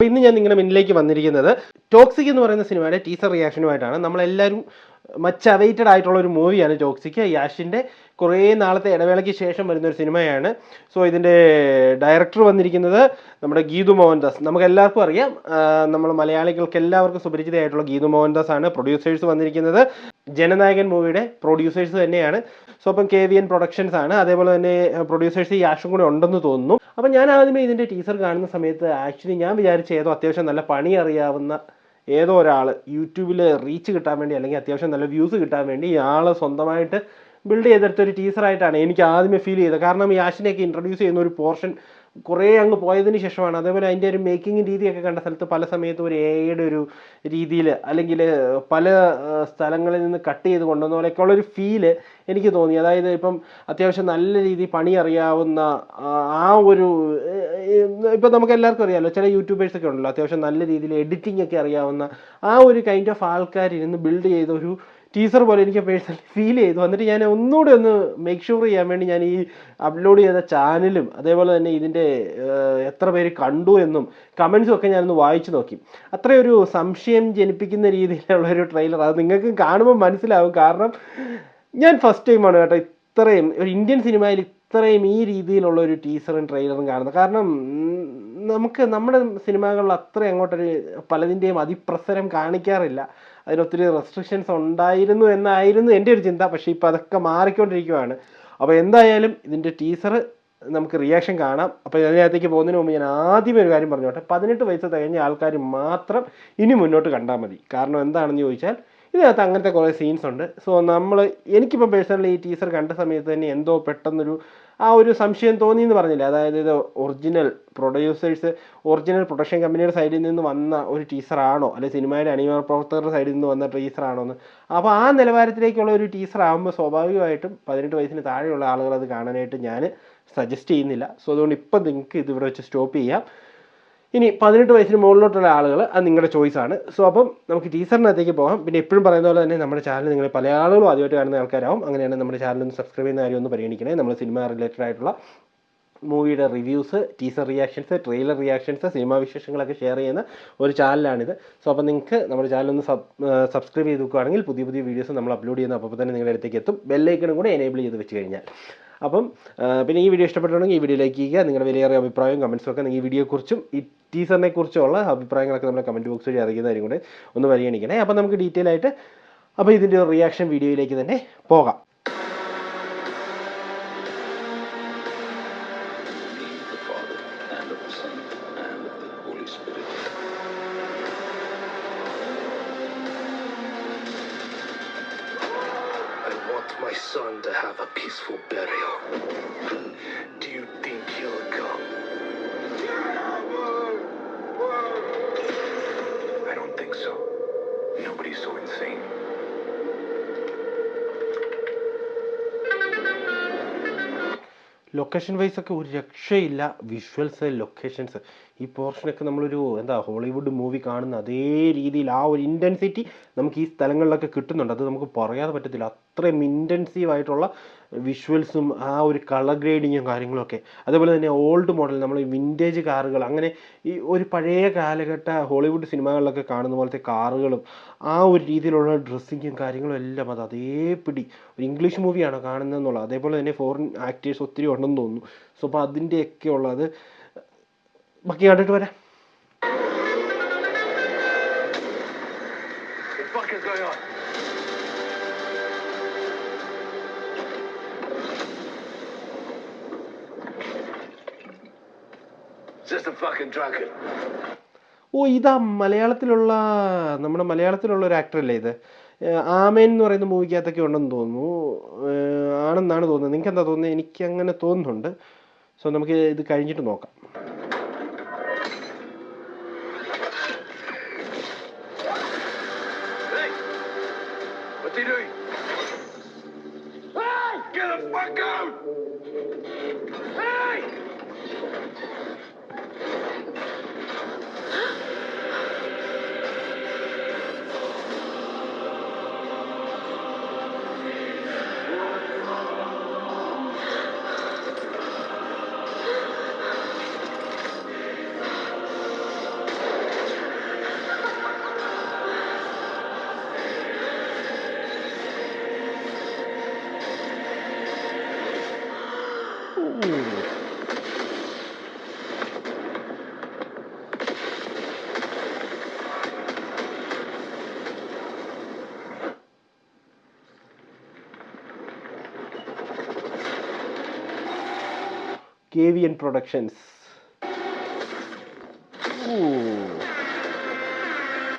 അപ്പോൾ ഇന്ന് ഞാൻ നിങ്ങളുടെ മുന്നിലേക്ക് വന്നിരിക്കുന്നത് ടോക്സിക് എന്ന് പറയുന്ന സിനിമയുടെ ടീസർ റിയാക്ഷനുമായിട്ടാണ് നമ്മളെല്ലാവരും മച്ച് അവൈറ്റഡ് ആയിട്ടുള്ള ഒരു മൂവിയാണ് ടോക്സിക് യാഷിന്റെ കുറേ നാളത്തെ ഇടവേളയ്ക്ക് ശേഷം വരുന്ന ഒരു സിനിമയാണ്. സോ ഇതിന്റെ ഡയറക്ടർ വന്നിരിക്കുന്നത് നമ്മുടെ ഗീതു മോഹൻദാസ്. നമുക്ക് എല്ലാവർക്കും അറിയാം നമ്മൾ മലയാളികൾക്ക് എല്ലാവർക്കും സുപരിചിതയായിട്ടുള്ള ഗീതു മോഹൻദാസ് ആണ് പ്രൊഡ്യൂസേഴ്സ് വന്നിരിക്കുന്നത്. ജനനായകൻ മൂവിയുടെ പ്രൊഡ്യൂസേഴ്സ് തന്നെയാണ്. സോ അപ്പം കെ വി എൻ പ്രൊഡക്ഷൻസ് ആണ്. അതേപോലെ തന്നെ പ്രൊഡ്യൂസേഴ്സ് ഈ ആഷും കൂടെ ഉണ്ടെന്ന് തോന്നുന്നു. അപ്പം ഞാൻ ആദ്യമേ ഇതിന്റെ ടീസർ കാണുന്ന സമയത്ത് ആക്ച്വലി ഞാൻ വിചാരിച്ച ഏതോ അത്യാവശ്യം നല്ല പണി അറിയാവുന്ന ഏതോ ഒരാൾ യൂട്യൂബിൽ റീച്ച് കിട്ടാൻ വേണ്ടി അല്ലെങ്കിൽ അത്യാവശ്യം നല്ല വ്യൂസ് കിട്ടാൻ വേണ്ടി ഇയാൾ സ്വന്തമായിട്ട് ബിൽഡ് ചെയ്തെടുത്ത ഒരു ടീസറായിട്ടാണ് എനിക്ക് ആദ്യമേ ഫീൽ ചെയ്തത്. കാരണം ഈ ആഷിനെയൊക്കെ ഇൻട്രൊഡ്യൂസ് ചെയ്യുന്ന ഒരു പോർഷൻ കുറേ അങ്ങ് പോയതിന് ശേഷമാണ്. അതേപോലെ അതിന്റെ ഒരു മേക്കിംഗ് രീതിയൊക്കെ കണ്ട സ്ഥലത്ത് പല സമയത്തും ഒരു എയുടെ ഒരു രീതിയിൽ അല്ലെങ്കിൽ പല സ്ഥലങ്ങളിൽ നിന്ന് കട്ട് ചെയ്ത് കൊണ്ടുവന്ന പോലെയൊക്കെ ഉള്ളൊരു ഫീൽ എനിക്ക് തോന്നി. അതായത് ഇപ്പം അത്യാവശ്യം നല്ല രീതിയിൽ പണി അറിയാവുന്ന ആ ഒരു ഇപ്പം നമുക്ക് എല്ലാവർക്കും അറിയാമല്ലോ ചില യൂട്യൂബേഴ്സൊക്കെ ഉണ്ടല്ലോ അത്യാവശ്യം നല്ല രീതിയിൽ എഡിറ്റിംഗ് ഒക്കെ അറിയാവുന്ന ആ ഒരു കൈൻഡ് ഓഫ് ആൾക്കാരിരുന്ന് ബിൽഡ് ചെയ്ത ഒരു ടീസർ പോലെ എനിക്ക് പേഴ്സണലി ഫീൽ ചെയ്തു. എന്നിട്ട് ഞാൻ ഒന്നുകൂടി ഒന്ന് മേക്ക് ഷുവർ ചെയ്യാൻ വേണ്ടി ഞാൻ ഈ അപ്ലോഡ് ചെയ്ത ചാനലും അതേപോലെ തന്നെ ഇതിന്റെ എത്ര പേര് കണ്ടു എന്നും കമൻസും ഒക്കെ ഞാനൊന്ന് വായിച്ചു നോക്കി. അത്രയൊരു സംശയം ജനിപ്പിക്കുന്ന രീതിയിലുള്ള ഒരു ട്രെയിലർ അത് നിങ്ങൾക്ക് കാണുമ്പോൾ മനസ്സിലാവും. കാരണം ഞാൻ ഫസ്റ്റ് ടൈമാണ് കേട്ടോ ഇത്രയും ഒരു ഇന്ത്യൻ സിനിമയിൽ ഇത്രയും ഈ രീതിയിലുള്ള ഒരു ടീസറും ട്രെയിലറും കാണുന്നത്. കാരണം നമുക്ക് നമ്മുടെ സിനിമകളിൽ അത്ര അങ്ങോട്ടൊരു പലതിന്റെയും അതിപ്രസരം കാണിക്കാറില്ല. അതിനൊത്തിരി റെസ്ട്രിക്ഷൻസ് ഉണ്ടായിരുന്നു എന്നായിരുന്നു എന്റെ ഒരു ചിന്ത. പക്ഷേ ഇപ്പോൾ അതൊക്കെ മാറിക്കൊണ്ടിരിക്കുകയാണ് അപ്പോൾ എന്തായാലും ഇതിന്റെ ടീസർ നമുക്ക് റിയാക്ഷൻ കാണാം. അപ്പോൾ ഇതിനകത്തേക്ക് പോകുന്നതിന് മുമ്പ് ഞാൻ ആദ്യമേ ഒരു കാര്യം പറഞ്ഞോട്ടെ. പതിനെട്ട് വയസ്സ് തികഞ്ഞ ആൾക്കാർ മാത്രം ഇനി മുന്നോട്ട് കണ്ടാൽ മതി. കാരണം എന്താണെന്ന് ചോദിച്ചാൽ ഇതിനകത്ത് അങ്ങനത്തെ കുറേ സീൻസ് ഉണ്ട്. സോ നമ്മൾ എനിക്കിപ്പോൾ പേഴ്സണലി ഈ ടീസർ കണ്ട സമയത്ത് തന്നെ എന്തോ പെട്ടെന്നൊരു ആ ഒരു സംശയം തോന്നി എന്ന് പറഞ്ഞില്ല? അതായത് ഇത് ഒറിജിനൽ പ്രൊഡ്യൂസേഴ്സ് ഒറിജിനൽ പ്രൊഡക്ഷൻ കമ്പനിയുടെ സൈഡിൽ നിന്ന് വന്ന ഒരു ടീസറാണോ അല്ലെങ്കിൽ സിനിമയുടെ അണിമ പ്രവർത്തകരുടെ സൈഡിൽ നിന്ന് വന്ന ടീസറാണോ എന്ന്. അപ്പോൾ ആ നിലവാരത്തിലേക്കുള്ള ഒരു ടീസർ ആകുമ്പോൾ സ്വാഭാവികമായിട്ടും പതിനെട്ട് വയസ്സിന് താഴെയുള്ള ആളുകൾ അത് കാണാനായിട്ട് ഞാൻ സജസ്റ്റ് ചെയ്യുന്നില്ല. സോ അതുകൊണ്ട് ഇപ്പം നിങ്ങൾക്ക് ഇതിവിടെ വെച്ച് സ്റ്റോപ്പ് ചെയ്യാം. ഇനി പതിനെട്ട് വയസ്സിന് മുകളിലോട്ടുള്ള ആളുകൾ അത് നിങ്ങളുടെ ചോയ്സ് ആണ്. സോ അപ്പം നമുക്ക് ടീച്ചറിനകത്തേക്ക് പോകാം. പിന്നെ എപ്പോഴും പറയുന്ന പോലെ തന്നെ നമ്മുടെ ചാനൽ നിങ്ങൾ പല ആളുകളും ആദ്യമായിട്ട് കാണുന്ന ആൾക്കാരാവും. അങ്ങനെയാണ് നമ്മുടെ ചാനൽ ഒന്ന് സബ്സ്ക്രൈബ് ചെയ്യുന്ന കാര്യം ഒന്ന് പരിഗണിക്കണേ. നമ്മൾ സിനിമ റിലേറ്റഡ് ആയിട്ടുള്ള മൂവിയുടെ reviews teaser reactions trailer reactions cinema വിശേഷങ്ങളൊക്കെ ഷെയർ ചെയ്യുന്ന ഒരു ചാനലാണിത് സോ അപ്പോൾ നിങ്ങൾക്ക് നമ്മുടെ ചാനൽ ഒന്ന് സബ് സബ്സ്ക്രൈബ് ചെയ്ത് നോക്കുകയാണെങ്കിൽ പുതിയ പുതിയ വീഡിയോസ് നമ്മൾ അപ്ലോഡ് ചെയ്യുന്ന അപ്പോൾ തന്നെ നിങ്ങളുടെ അടുത്തേക്ക് എത്തും. ബെല്ലൈക്കണും കൂടെ എനേബിൾ ചെയ്ത് വെച്ച് കഴിഞ്ഞാൽ. അപ്പം പിന്നെ ഈ വീഡിയോ ഇഷ്ടപ്പെട്ടുണ്ടെങ്കിൽ ഈ വീഡിയോ ലൈക്ക് ചെയ്യുക നിങ്ങളുടെ വിലയേറിയ അഭിപ്രായവും കമൻസും ഒക്കെ ഈ വീഡിയോയെക്കുറിച്ചും ഈ ടീസറിനെ കുറിച്ചുള്ള അഭിപ്രായങ്ങളൊക്കെ നമ്മുടെ കമന്റ് ബോക്സ് വഴി അറിയിക്കുന്നതായിരിക്കും കൂടെ. ഒന്ന് പരിഗണിക്കണേ. അപ്പം നമുക്ക് ഡീറ്റെയിൽ ആയിട്ട് അപ്പോൾ ഇതിന്റെ ഒരു റിയാക്ഷൻ വീഡിയോയിലേക്ക് തന്നെ പോകാം. My son to have a peaceful burial. Do you think he'll come? I don't think so. Nobody's so insane. Location wise ഒക്കെ ഒരു രക്ഷയില്ല വിഷ്വൽസ് ലൊക്കേഷൻസ് ഈ പോർഷനൊക്കെ നമ്മളൊരു എന്താ ഹോളിവുഡ് മൂവി കാണുന്ന അതേ രീതിയിൽ ആ ഒരു ഇന്റൻസിറ്റി നമുക്ക് ഈ സ്ഥലങ്ങളിലൊക്കെ കിട്ടുന്നുണ്ട് അത് നമുക്ക് പറയാതെ പറ്റത്തില്ല അത്രയും ഇന്റൻസീവ് ആയിട്ടുള്ള വിഷ്വൽസും ആ ഒരു കളർ ഗ്രേഡിങ്ങും കാര്യങ്ങളൊക്കെ. അതേപോലെ തന്നെ ഓൾഡ് മോഡൽ നമ്മൾ വിന്റേജ് കാറുകൾ അങ്ങനെ ഈ ഒരു പഴയ കാലഘട്ട ഹോളിവുഡ് സിനിമകളിലൊക്കെ കാണുന്ന പോലത്തെ കാറുകളും ആ ഒരു രീതിയിലുള്ള ഡ്രസ്സിങ്ങും കാര്യങ്ങളും എല്ലാം അത് അതേപിടി ഒരു ഇംഗ്ലീഷ് മൂവിയാണ് കാണുന്നതെന്നുള്ളത്. അതേപോലെ തന്നെ ഫോറിൻ ആക്ടേഴ്സ് ഒത്തിരി ഉണ്ടെന്ന് തോന്നുന്നു. സോ അപ്പോൾ അതിന്റെയൊക്കെ ഉള്ളത്. ബാക്കി കണ്ടിട്ട് വരാം. What is going on? ഓ ഇതാ മലയാളത്തിലുള്ള നമ്മുടെ മലയാളത്തിലുള്ള ഒരു ആക്ടറല്ലേ ഇത് ആമേൻ എന്ന് പറയുന്ന മൂവിക്കകത്തൊക്കെ ഉണ്ടെന്ന് തോന്നുന്നു ആണെന്നാണ് തോന്നുന്നത് നിങ്ങൾക്ക് എന്താ തോന്നുന്നത് എനിക്ക് അങ്ങനെ തോന്നുന്നുണ്ട് സോ നമുക്ക് ഇത് കഴിഞ്ഞിട്ട് നോക്കാം Hey! What's he doing? Hey! Get the fuck out! K V N productions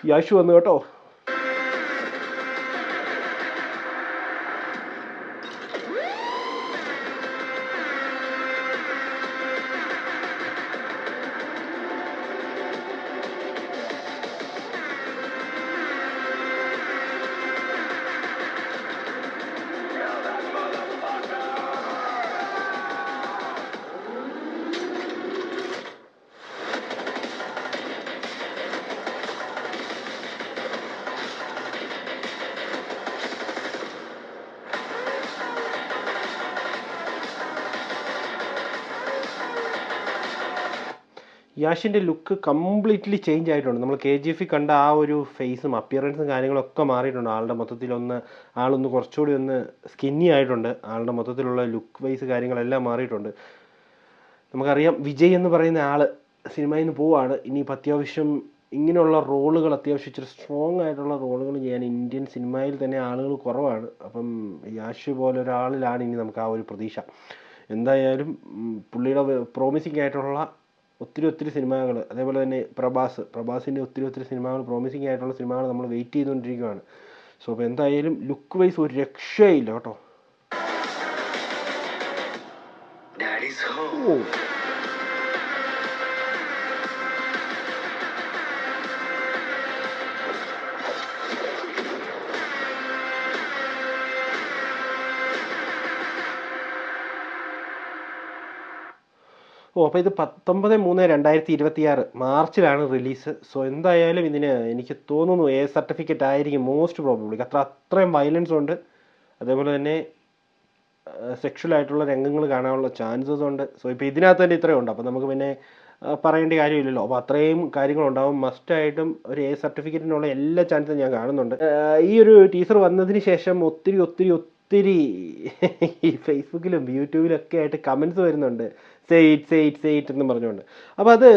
Yash വന്നു കേട്ടോ. യാഷിന്റെ ലുക്ക് കംപ്ലീറ്റ്ലി ചേഞ്ച് ആയിട്ടുണ്ട്. നമ്മൾ കെ ജി എഫിൽ കണ്ട ആ ഒരു ഫേസും അപ്പിയറൻസും കാര്യങ്ങളൊക്കെ മാറിയിട്ടുണ്ട്. ആളുടെ മൊത്തത്തിലൊന്ന് ആളൊന്ന് കുറച്ചുകൂടി ഒന്ന് സ്കിന്നി ആയിട്ടുണ്ട്. ആളുടെ മൊത്തത്തിലുള്ള ലുക്ക് വൈസ് കാര്യങ്ങളെല്ലാം മാറിയിട്ടുണ്ട്. നമുക്കറിയാം വിജയ് എന്ന് പറയുന്ന ആൾ സിനിമയിൽ നിന്ന് പോവാണ്. ഇനിയിപ്പോൾ അത്യാവശ്യം ഇങ്ങനെയുള്ള റോളുകൾ അത്യാവശ്യം ഇച്ചിരി സ്ട്രോങ് ആയിട്ടുള്ള റോളുകൾ ചെയ്യാൻ ഇന്ത്യൻ സിനിമയിൽ തന്നെ ആളുകൾ കുറവാണ്. അപ്പം യാഷ് പോലെ ഒരാളിലാണ് ഇനി നമുക്ക് ആ ഒരു പ്രതീക്ഷ. എന്തായാലും പുള്ളിയുടെ പ്രോമിസിങ് ആയിട്ടുള്ള ഒത്തിരി ഒത്തിരി സിനിമകൾ അതേപോലെ തന്നെ പ്രഭാസ്. പ്രഭാസിന്റെ ഒത്തിരി ഒത്തിരി സിനിമകൾ പ്രോമിസിങ് ആയിട്ടുള്ള സിനിമകൾ നമ്മൾ വെയിറ്റ് ചെയ്തുകൊണ്ടിരിക്കുകയാണ് സോ അപ്പോൾ എന്തായാലും ലുക്ക് വൈസ് ഒരു രക്ഷയില്ല കേട്ടോ. ഓ. ഓ അപ്പോൾ ഇത് പത്തൊമ്പത് മൂന്ന് രണ്ടായിരത്തി ഇരുപത്തിയാറ് മാർച്ചിലാണ് റിലീസ്. സോ എന്തായാലും ഇതിന് എനിക്ക് തോന്നുന്നു എ സർട്ടിഫിക്കറ്റ് ആയിരിക്കും മോസ്റ്റ് പ്രോബബ്ലി അത്ര അത്രയും വയലൻസ് ഉണ്ട്. അതേപോലെ തന്നെ സെക്ഷൽ ആയിട്ടുള്ള രംഗങ്ങൾ കാണാനുള്ള ചാൻസസ് ഉണ്ട്. സോ ഇപ്പോൾ ഇതിനകത്ത് തന്നെ ഇത്രയും ഉണ്ട്. അപ്പോൾ നമുക്ക് പിന്നെ പറയേണ്ട കാര്യമില്ലല്ലോ. അപ്പോൾ അത്രയും കാര്യങ്ങളുണ്ടാവും മസ്റ്റായിട്ടും ഒരു എ സർട്ടിഫിക്കറ്റിനുള്ള എല്ലാ ചാൻസും ഞാൻ കാണുന്നുണ്ട്. ഈ ഒരു ടീച്ചർ വന്നതിന് ശേഷം ഒത്തിരി ഒത്തിരി ഒത്തിരി ഈ ഫേസ്ബുക്കിലും യൂട്യൂബിലും ഒക്കെ ആയിട്ട് കമൻസ് വരുന്നുണ്ട്. സെയ്റ്റ് സെയ്റ്റ് സെയ്റ്റ് എന്ന് പറഞ്ഞുകൊണ്ട്. അപ്പോൾ അത്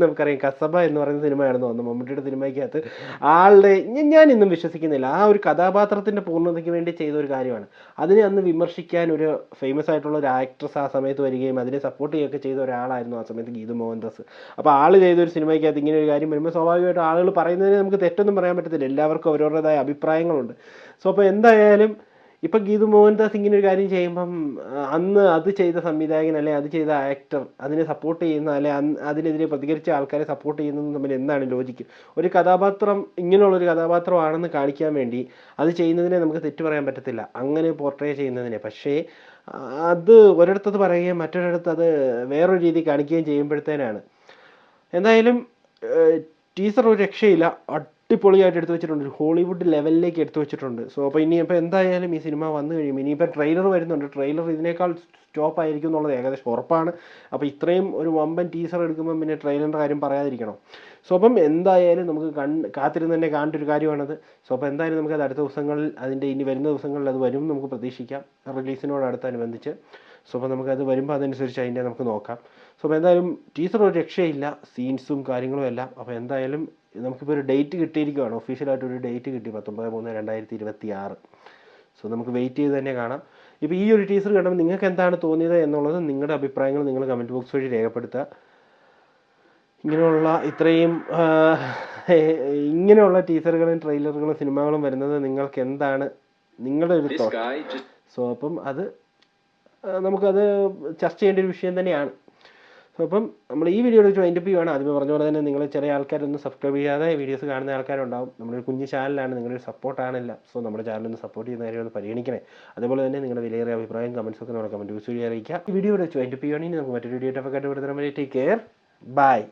നമുക്കറിയാം. കസബ എന്ന് പറയുന്ന സിനിമയായിരുന്നു അന്ന് മമ്മൂട്ടിയുടെ സിനിമയ്ക്കകത്ത്. ആളുടെ ഞാൻ ഇന്നും വിശ്വസിക്കുന്നില്ല. ആ ഒരു കഥാപാത്രത്തിന്റെ പൂർണതയ്ക്ക് വേണ്ടി ചെയ്ത ഒരു കാര്യമാണ്. അതിനെ അന്ന് വിമർശിക്കാൻ ഒരു ഫേമസ് ആയിട്ടുള്ള ഒരു ആക്ട്രസ് ആ സമയത്ത് വരികയും അതിനെ സപ്പോർട്ട് ചെയ്യുകയൊക്കെ ചെയ്ത ഒരാളായിരുന്നു ആ സമയത്ത് ഗീതു മോഹൻദാസ്. അപ്പോൾ ആൾ ചെയ്ത ഒരു സിനിമയ്ക്കകത്ത് ഇങ്ങനെ ഒരു കാര്യം വരുമ്പോൾ സ്വാഭാവികമായിട്ടും ആളുകൾ പറയുന്നതിന് നമുക്ക് തെറ്റൊന്നും പറയാൻ പറ്റത്തില്ല. എല്ലാവർക്കും അവരവരുടേതായ അഭിപ്രായങ്ങളുണ്ട്. സോ അപ്പോൾ എന്തായാലും ഇപ്പം ഗീതു മോഹൻദാസ് ഇങ്ങനെ ഒരു കാര്യം ചെയ്യുമ്പം അന്ന് അത് ചെയ്ത സംവിധായകൻ അല്ലെ അത് ചെയ്ത ആക്ടർ അതിനെ സപ്പോർട്ട് ചെയ്യുന്ന അല്ലെ അതിനെതിരെ പ്രതികരിച്ച ആൾക്കാരെ സപ്പോർട്ട് ചെയ്യുന്നതും തമ്മിൽ എന്താണ് ലോജിക്ക് ഒരു കഥാപാത്രം ഇങ്ങനെയുള്ള ഇങ്ങനെയുള്ളൊരു കഥാപാത്രമാണെന്ന് കാണിക്കാൻ വേണ്ടി അത് ചെയ്യുന്നതിനെ നമുക്ക് തെറ്റു പറയാൻ പറ്റത്തില്ല. അങ്ങനെ പോർട്രേ ചെയ്യുന്നതിനെ. പക്ഷേ അത് ഒരിടത്തത് പറയുകയും മറ്റൊരിടത്ത് അത് വേറൊരു രീതി കാണിക്കുകയും ചെയ്യുമ്പോഴത്തേനാണ്. എന്തായാലും ടീസർ ഒരു രക്ഷയില്ല. അടിപൊളിയായിട്ട് എടുത്തു വെച്ചിട്ടുണ്ട്. ഹോളിവുഡ് ലെവലിലേക്ക് എടുത്തു വെച്ചിട്ടുണ്ട്. സോ അപ്പോൾ ഇനി ഇനിയിപ്പോൾ എന്തായാലും ഈ സിനിമ വന്നു കഴിയും ഇനിയിപ്പോൾ ട്രെയിലർ വരുന്നുണ്ട്. ട്രെയിലർ ഇതിനേക്കാൾ സ്റ്റോപ്പ് ആയിരിക്കും എന്നുള്ളത് ഏകദേശം ഉറപ്പാണ്. അപ്പോൾ ഇത്രയും ഒരു വമ്പൻ ടീസർ എടുക്കുമ്പോൾ പിന്നെ ട്രെയിലറിന്റെ കാര്യം പറയാതിരിക്കണം. സോ അപ്പം എന്തായാലും നമുക്ക് കണ്ട് കാത്തിരുന്ന് തന്നെ കാണേണ്ട ഒരു കാര്യമാണത്. സോ അപ്പോൾ എന്തായാലും നമുക്ക് അത് അടുത്ത ദിവസങ്ങളിൽ അതിന്റെ ഇനി വരുന്ന ദിവസങ്ങളിൽ അത് വരും നമുക്ക് പ്രതീക്ഷിക്കാം. റിലീസിനോട് അടുത്തനുബന്ധിച്ച്. സോ അപ്പോൾ നമുക്കത് വരുമ്പോൾ അതനുസരിച്ച് അതിന്റെ നമുക്ക് നോക്കാം. സോ അപ്പോൾ എന്തായാലും ടീസർ ഒരു രക്ഷയില്ല. സീൻസും കാര്യങ്ങളും എല്ലാം. അപ്പോൾ എന്തായാലും നമുക്കിപ്പോൾ ഒരു ഡേറ്റ് കിട്ടിയിരിക്കുകയാണ് ഒഫീഷ്യലായിട്ട് ഒരു ഡേറ്റ് കിട്ടി. പത്തൊമ്പത് മൂന്ന് രണ്ടായിരത്തി ഇരുപത്തി ആറ് സോ നമുക്ക് വെയിറ്റ് ചെയ്ത് തന്നെ കാണാം. ഇപ്പോൾ ഈ ഒരു ടീച്ചർ കണ്ടപ്പോൾ നിങ്ങൾക്ക് എന്താണ് തോന്നിയത് എന്നുള്ളത് നിങ്ങളുടെ അഭിപ്രായങ്ങൾ നിങ്ങൾ കമന്റ് ബോക്സ് വഴി രേഖപ്പെടുത്തുക. ഇങ്ങനെയുള്ള ഇത്രയും ഇങ്ങനെയുള്ള ടീസറുകളും ട്രെയിലറുകളും സിനിമകളും വരുന്നത് നിങ്ങൾക്ക് എന്താണ് നിങ്ങളുടെ ഒരു തോട്ട് സോ അപ്പം അത് നമുക്കത് ചർച്ച ചെയ്യേണ്ട ഒരു വിഷയം തന്നെയാണ്. സോ അപ്പം നമ്മൾ ഈ വീഡിയോ വെച്ച് വൈൻഡപ്പ് ചെയ്യുവാണ്. ആദ്യമേ പറഞ്ഞ പോലെ തന്നെ നിങ്ങൾ ചെറിയ ആൾക്കാരൊന്നും സബ്സ്ക്രൈബ് ചെയ്യാതെ വീഡിയോസ് കാണുന്ന ആൾക്കാരുണ്ടാവും. നമ്മളൊരു കുഞ്ഞു ചാനലാണ് നിങ്ങളൊരു സപ്പോർട്ടാണില്ല സോ നമ്മുടെ ചാനലൊന്ന് സപ്പോർട്ട് ചെയ്യുന്ന കാര്യം ഒന്ന് പരിഗണിക്കണേ. അതുപോലെ തന്നെ നിങ്ങളുടെ വിലയേറിയ അഭിപ്രായം കമൻസ് ഒക്കെ നമ്മുടെ കമന്റ് ബോക്സ് വഴി അറിയിക്കുക ഈ വീഡിയോ വെച്ച് വൈൻഡപ്പ് ചെയ്യുവാണെങ്കിൽ നമുക്ക് മറ്റൊരു വീഡിയോ ഒക്കെ മതി ടേക്ക് കെയർ ബൈ